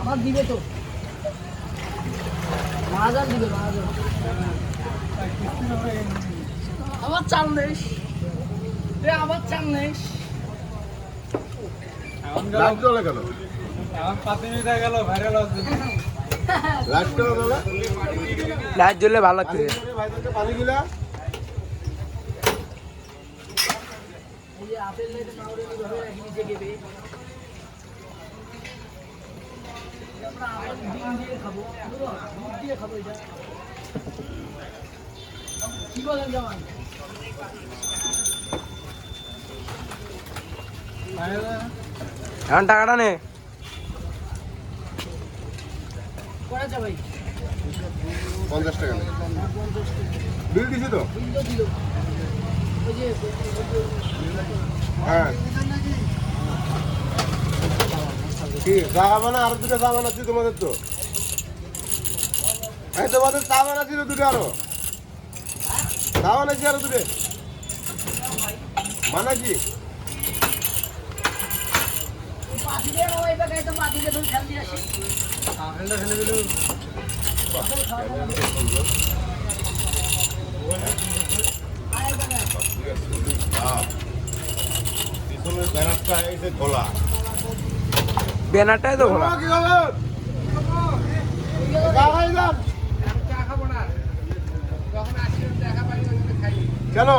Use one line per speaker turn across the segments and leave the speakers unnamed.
আমার দিবে তো। মহাজন দিবে আমার চাল নেই আমার চাল নেই
লাইট
জ্বললে ভালো লাগছে
কি বলেন জামান?
এখন টাকাটা নে।
ভাই?
পঞ্চাশ টাকা। বিল দিছি তো?
বিল তো দিল।
হ্যাঁ কি দুটো চা বানাচ্ছি তোমাদের তো? এই তোমাদের চা বানাচ্ছি দুটো আরও। চা বানাচ্ছি আরও দুটো? মানা
তুমি খেল
ব্যানারটা এই যে খোলা
ব্যানারটাই তো খোলা
কি হবে কেন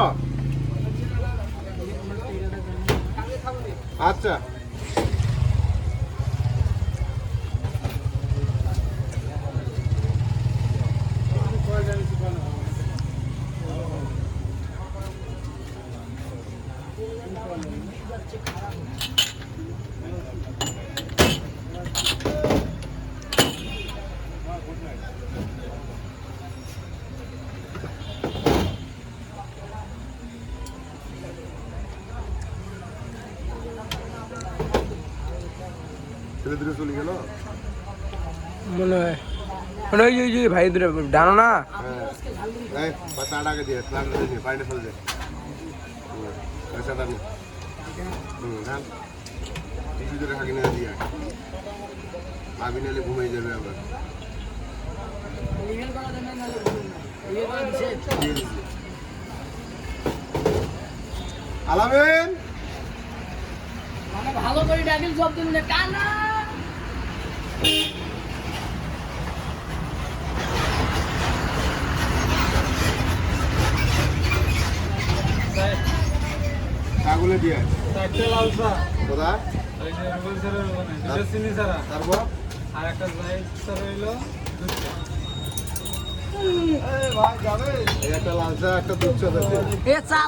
আচ্ছা ছেলে দুটো চলে গেল
মনে হয় মানে ওই যে- ওই যে ভাই দুটো ডানো না
হ্যাঁ এই বা চাটাকে দিয়ে স্নান করে দিয়ে পানিটা ফেলে দে নে হুম ধান টিসু করে খাকি নিয়ে দিয়ে। ভাবি নাহলে ঘুমিয়ে যাবে আবার।
না না।
আলামিন!
মানে ভালো করে ডাকিল সব দিন না কানা।
কাগুলে দিয়ে
চারটে লাল চা। ওখানে ছাড়া
তারপর?
আর একটা।
এই একটা লাল চা একটা দুধ চা